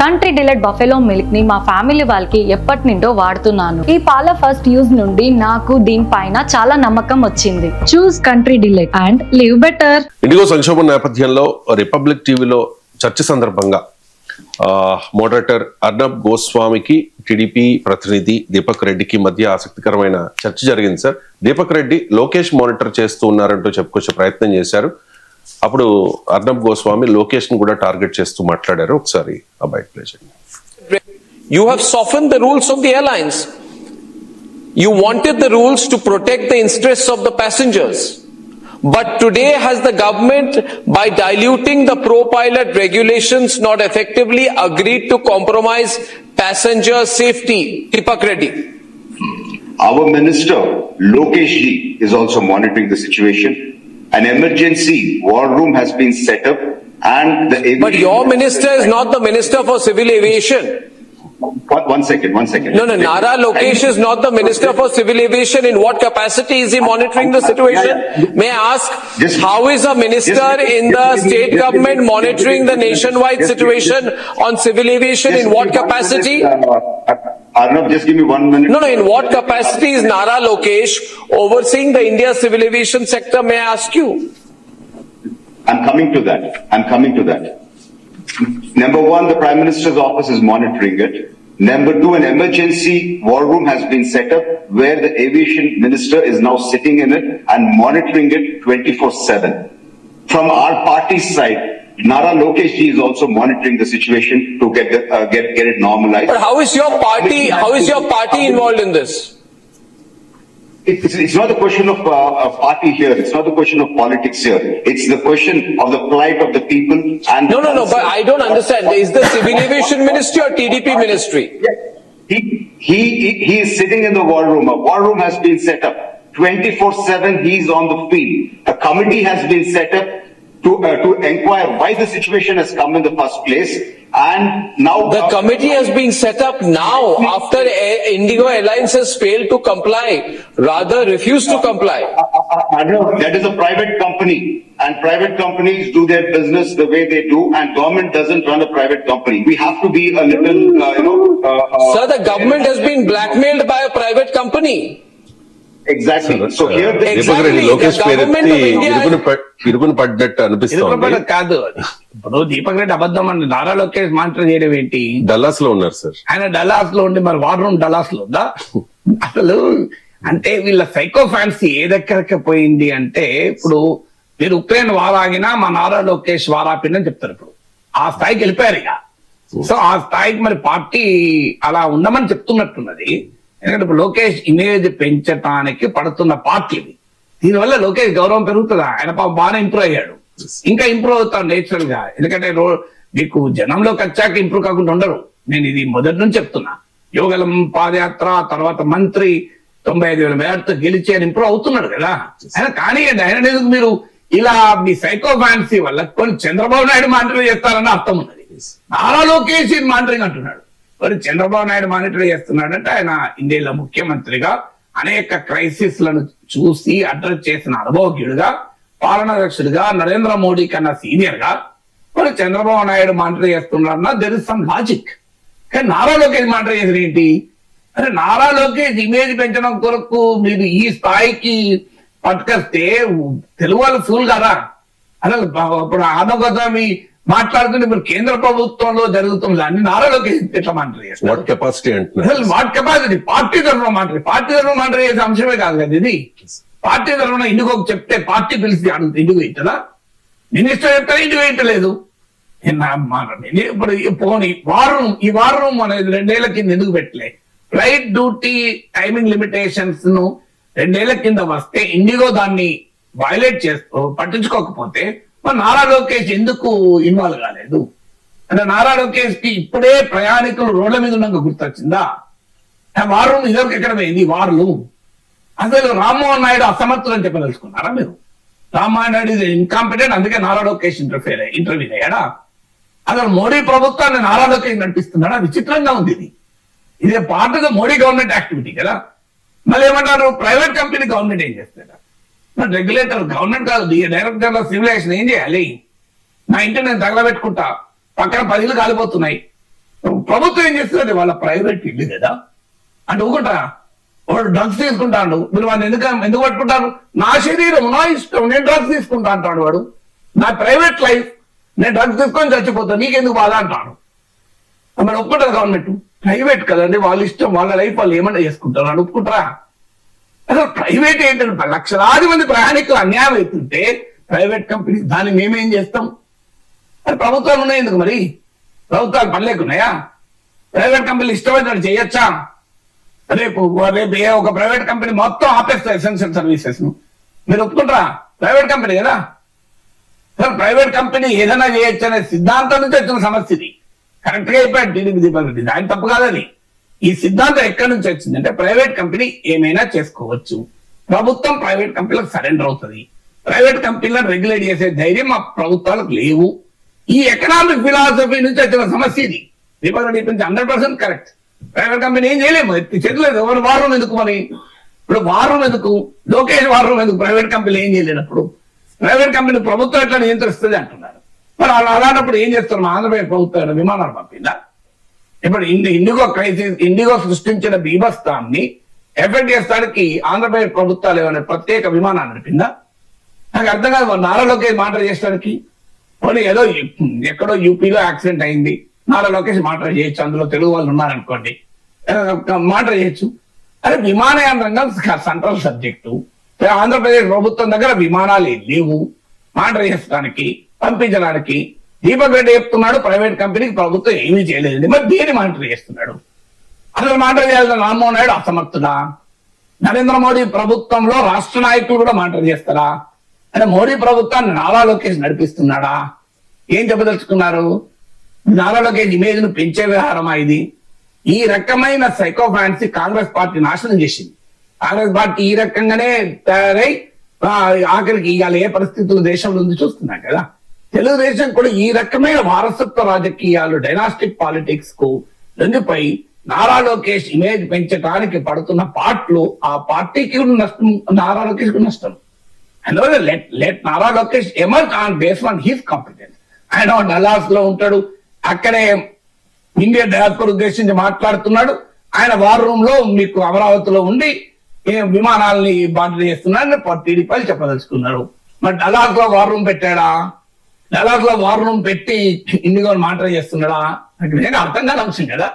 Country delight buffalo మిల్క్ని మా family వాళ్ళకి ఎప్పటి నుండో వాడుతున్నాను. ఈ పాల ఫస్ట్ యూజ్ నుండి నాకు దీనిపైన చాలా నమ్మకం వచ్చింది. Choose country delight and live better IndiGo సంక్షోభం నేపథ్యంలో రిపబ్లిక్ టీవీలో చర్చ సందర్భంగా ఆ, మోడరేటర్ అర్నబ్ గోస్వామికి టీడీపీ ప్రతినిధి దీపక్ రెడ్డికి మధ్య ఆసక్తికరమైన చర్చ జరిగింది సార్ దీపక్ రెడ్డి లోకేష్ మానిటర్ చేస్తూ ఉన్నారంటూ చెప్పుకొచ్చే ప్రయత్నం చేశారు. అప్పుడు అర్నబ్ గోస్వామి లోకేష్ ని కూడా టార్గెట్ చేస్తూ మాట్లాడారు ఒకసారి ఆ బైక్ ప్లే చేయండి You have softened the rules of the airlines. You wanted the rules to protect the interests of the passengers. But today has the government, by diluting the pro-pilot regulations, not effectively agreed to compromise passenger safety? Deepak Reddy. Our minister, Lokesh Ji, is also monitoring the situation. An emergency war room has been set up and the. But your minister is not the minister for civil aviation. One one second, one second. No, no, Nara Lokesh is not the minister for civil aviation. In what capacity is he monitoring the situation? May I ask, how is a minister in the state government monitoring the nationwide situation on civil aviation? In what capacity? Uh, uh, Arnab, just give me one minute. No, no, in what capacity is Nara Lokesh overseeing the India civil aviation sector? May I ask you? I'm coming to that. I'm coming to that. Number one, the Prime Minister's office is monitoring it. Number two, an emergency war room has been set up where the aviation minister is now sitting in it and monitoring it 24-7. From our party's side, Nara Lokesh ji is also monitoring the situation to get, the- uh, get, get it normalized. But how is your party, how is your party involved in this? It's, it's not a question of uh, a party here. It's not a question of politics here. It's the question of the plight of the people and. No, no, no, but I don't understand. Is the civil aviation ministry or TDP ministry? He, he, he is sitting in the war room. A war room has been set up. Twenty-four seven, he's on the field. A committee has been set up to, uh, to inquire why the situation has come in the first place. And now. The committee has been set up now after Indigo Airlines has failed to comply, rather refused to comply. Uh, uh, uh, That is a private company and private companies do their business the way they do and government doesn't run a private company. We have to be a little, uh, you know. uh, uh, Sir, the government has been blackmailed by a private company. Lokesh ఇరుకుని పడ్డట్టు అనిపిస్తోంది. కాదు. ఇప్పుడు దీపక్ రెడ్డి అబద్ధం అని Nara Lokesh monitor చేయడం ఏంటి? డల్లాస్లో ఉన్నారు sir. ఆయన డలాస్లో ఉండి మరి వార్ రూమ్ డలాస్లో ఉందా? అసలు అంటే వీళ్ళ సైకో ఫ్యాన్సీ ఏ దగ్గరకి పోయింది అంటే ఇప్పుడు మీరు ఉక్రెయిన్ వారాగినా మా నారా లోకేష్ వారాపిందని చెప్తారు ఇప్పుడు. ఆ స్థాయికి వెళ్ళిపోయారు ఇక. సో ఆ స్థాయికి మరి పార్టీ అలా ఉండమని చెప్తున్నట్టున్నది. ఎందుకంటే ఇప్పుడు లోకేష్ ఇమేజ్ పెంచటానికి పడుతున్న పార్టీ దీనివల్ల లోకేష్ గౌరవం పెరుగుతుందా? ఆయన పాపం బాగానే ఇంప్రూవ్ అయ్యాడు. ఇంకా ఇంప్రూవ్ అవుతాడు నేచురల్గా. ఎందుకంటే మీకు జనంలోకి వచ్చాక ఇంప్రూవ్ కాకుండా ఉండరు. నేను ఇది మొదటి నుంచి చెప్తున్నా. యోగలం పాదయాత్ర తర్వాత మంత్రి తొంభై ఐదు వేల మేరతో గెలిచి ఆయన ఇంప్రూవ్ అవుతున్నాడు కదా. ఆయన కానివ్వండి ఆయన ఎందుకు మీరు ఇలా మీ సైకో ఫ్యాన్సీ వల్ల కొన్ని చంద్రబాబు నాయుడు మాంటరింగ్ చేస్తారని అర్థం ఉన్నది. నారా లోకేష్ మాంటరింగ్ మానిటరింగ్ అంటున్నాడు. మరి చంద్రబాబు నాయుడు మానిటర్ చేస్తున్నాడంటే ఆయన ఇండియాలో ముఖ్యమంత్రిగా అనేక క్రైసిస్లను చూసి అడ్రస్ చేసిన అనుభవజ్ఞుడిగా పాలనాధ్యక్షుడిగా నరేంద్ర మోడీ కన్నా సీనియర్గా మరి చంద్రబాబు నాయుడు మానిటర్ చేస్తున్నారన్న దెర్ ఇస్ సమ్ లాజిక్ కానీ నారా లోకేష్ మానిటర్ చేసిన ఏంటి? అరే నారా లోకేష్ ఇమేజ్ పెంచడం కొరకు మీరు ఈ స్థాయికి పట్టుకొస్తే తెలుగు వాళ్ళు ఫూల్ కదా. అసలు బ- ఇప్పుడు ఆనగోదామి మాట్లాడుతుంటే మీరు కేంద్ర ప్రభుత్వంలో జరుగుతుంది అన్ని నారా లోకేష్ ఎట్లా వాట్ కెపాసిటీ అసలు వాట్ కెపాసిటీ పార్టీ తరఫున మాట్లాడి. పార్టీ తరఫున మాట్లాడే చేసే అంశమే కాదు కదా ఇది. పార్టీ తరఫున ఇందుకు చెప్తే పార్టీ పిలిచి అడుగుతుంది ఇందుకు ఇట్టదా మినిస్టర్ నిన్న మన మిని- ఇప్పుడు పోనీ వారం ఈ వారం అనేది రెండేళ్ళ కింద ఎందుకు పెట్టలే? ఫ్లైట్ డ్యూటీ టైమింగ్ లిమిటేషన్స్ను రెండేళ్ళ కింద వస్తే ఇండిగో దాన్ని వైలేట్ చేస్తూ పట్టించుకోకపోతే మరి నారా లోకేష్ ఎందుకు ఇన్వాల్వ్ కాలేదు? అంటే నారా లోకేష్కి ఇప్పుడే ప్రయాణికులు రోడ్ల మీద ఉండగా గుర్తొచ్చిందా? వారు ఇదొక ఎక్కడ పోయింది? వార్లు. అసలు రామ్మోహన్ నాయుడు అసమర్థులు అని చెప్పదలుచుకున్నారా మీరు? రామ్మోహన్ నాయుడు ఇది ఇన్కాంపిటెంట్ అందుకే నారా లోకేష్ ఇంటర్ఫేర్ ఇంటర్వ్యూ అయ్యాడా? అసలు మోడీ ప్రభుత్వాన్ని నారా లోకేష్ నడిపిస్తున్నాడా? విచిత్రంగా ఉంది ఇది. ఇదే part of the Modi government activity కదా. మళ్ళీ ఏమంటారు? ప్రైవేట్ కంపెనీ గవర్నమెంట్ ఏం చేస్తాడా రెగ్యులేటర్ గవర్నమెంట్ కాదు డైరెక్టర్లో సివిలైజేషన్ ఏం చేయాలి? నా ఇంటి నేను తగలబెట్టుకుంటా. పక్కన పదిలు కాలిపోతున్నాయి. ప్రభుత్వం ఏం చేస్తుంది వాళ్ళ ప్రైవేట్ ఇల్లు కదా. అంటే ఊరుకుంటారా వాడు డ్రగ్స్ తీసుకుంటాడు. మీరు వాడిని ఎందుకు ఎందుకు పట్టుకుంటారు? నా శరీరం నా ఇష్టం నేను డ్రగ్స్ తీసుకుంటా అంటాడు వాడు. నా ప్రైవేట్ లైఫ్ నేను డ్రగ్స్ తీసుకొని చచ్చిపోతాను నీకెందుకు బాధ అంటాడు. మరి ఒప్పుకుంటారు గవర్నమెంట్ ప్రైవేట్ కదండి వాళ్ళ ఇష్టం వాళ్ళ లైఫ్ వాళ్ళు ఏమన్నా చేసుకుంటారు? అని ఒప్పుకుంటారా? అసలు ప్రైవేట్ ఏంటంటే లక్షలాది మంది ప్రయాణికులు అన్యాయం అవుతుంటే ప్రైవేట్ కంపెనీ దాన్ని మేమేం చేస్తాం? అది ప్రభుత్వాలు ఉన్నాయి ఎందుకు మరి? ప్రభుత్వాలు పనిలేకున్నాయా ప్రైవేట్ కంపెనీలు ఇష్టమైనట్టు చేయొచ్చా? రేపు రేపు ఏ ఒక ప్రైవేట్ కంపెనీ మొత్తం ఆపేస్తారు ఎసెన్షియల్ సర్వీసెస్ను. మీరు ఒప్పుకుంటారా? ప్రైవేట్ కంపెనీ కదా. సార్ ప్రైవేట్ కంపెనీ ఏదైనా చేయొచ్చు అనే సిద్ధాంతం నుంచి వచ్చిన సమస్య ఇది. కరెక్ట్గా అయిపోయాడు టీడీపీ దీపక్ రెడ్డి ఆయన తప్పు కాదని ఈ సిద్ధాంతం ఎక్కడి నుంచి వచ్చిందంటే ప్రైవేట్ కంపెనీ ఏమైనా చేసుకోవచ్చు. ప్రభుత్వం ప్రైవేట్ కంపెనీలకు సరెండర్ అవుతుంది. ప్రైవేట్ కంపెనీలను రెగ్యులేట్ చేసే ధైర్యం మా ప్రభుత్వాలకు లేవు. ఈ ఎకనామిక్ ఫిలాసఫీ నుంచి వచ్చిన సమస్య ఇది. దీపక్ నుంచి hundred percent correct. Private company ఏం చేయలేము. చేయలేదు ఎవరు వారం ఎందుకు మరి? ఇప్పుడు వారం ఎందుకు? లోకేష్ వారం ఎందుకు? ప్రైవేట్ కంపెనీ ఏం చేయలేనప్పుడు. ప్రైవేట్ కంపెనీ ప్రభుత్వం ఎట్లా నియంత్రిస్తుంది అంటున్నారు. మరి అలా అలాంటప్పుడు ఏం చేస్తారు? ఆంధ్రప్రదేశ్ ప్రభుత్వం విమానాలు పంపిందా? ఇప్పుడు ఇండి ఇండిగో క్రైసిస్ ఇండిగో సృష్టించిన బీభత్సాన్ని ఎఫెక్ట్ చేస్తానికి ఆంధ్రప్రదేశ్ ప్రభుత్వాలు ఏమైనా ప్రత్యేక విమానాన్ని నడిపిందా? నాకు అర్థం కాదు నారా లోకేష్ మాట చేసడానికి పోనీ ఏదో ఎక్కడో యూపీలో యాక్సిడెంట్ అయింది. నారా లోకేష్ మాట చేయొచ్చు అందులో తెలుగు వాళ్ళు ఉన్నారనుకోండి. మాట చేయొచ్చు. అరే విమానయాన రంగం సెంట్రల్ సబ్జెక్టు. ఆంధ్రప్రదేశ్ ప్రభుత్వం దగ్గర విమానాలు లేవు. మాట చేసడానికి పంపించడానికి. దీపక్ రెడ్డి చెప్తున్నాడు ప్రైవేట్ కంపెనీకి ప్రభుత్వం ఏమీ చేయలేదండి. మరి దీన్ని మానిటర్ చేస్తున్నాడు. అసలు మానిటర్ చేయాలని రామ్మోహన్ నాయుడు అసమర్థుడా? నరేంద్ర మోడీ ప్రభుత్వంలో రాష్ట్ర నాయకులు కూడా మానిటర్ చేస్తారా? అంటే మోడీ ప్రభుత్వాన్ని నారా లోకేష్ నడిపిస్తున్నాడా? ఏం చెప్పదలుచుకున్నారు? నారా లోకేష్ ఇమేజ్ను పెంచే వ్యవహారమా ఇది? ఈ రకమైన సైకో ఫ్యాన్సీ కాంగ్రెస్ పార్టీ నాశనం చేసింది. కాంగ్రెస్ పార్టీ ఈ రకంగానే తయారై ఆఖరికి ఇవాళ ఏ పరిస్థితులు దేశంలో ఉంది చూస్తున్నాం కదా. తెలుగుదేశం కూడా ఈ రకమైన వారసత్వ రాజకీయాలు డైనాస్టిక్ పాలిటిక్స్కు లొంగిపోయి నారా లోకేష్ ఇమేజ్ పెంచడానికి పడుతున్న పాటలు ఆ పార్టీకి ఉన్న నష్టం నారా లోకేష్కు నష్టం. అందువల్ల let let Nara Lokesh emerge on base on his competence ఆయన డలాస్లో ఉంటాడు. అక్కడే ఇండియా డయాస్పర్ ఉద్దేశించి మాట్లాడుతున్నాడు. ఆయన వార్ రూమ్లో మీకు అమరావతిలో ఉండి విమానాలని విమానాల్ని బాధ్యత చేస్తున్నాడని టీడీపీ చెప్పదలుచుకున్నారు. మరి డలాస్లో వార్ రూమ్ పెట్టాడా? డలాస్ అట్లా వారణం పెట్టి ఇండిగో మాట చేస్తున్నాడా? నాకు నేను అర్థం కాని అంశం కదా.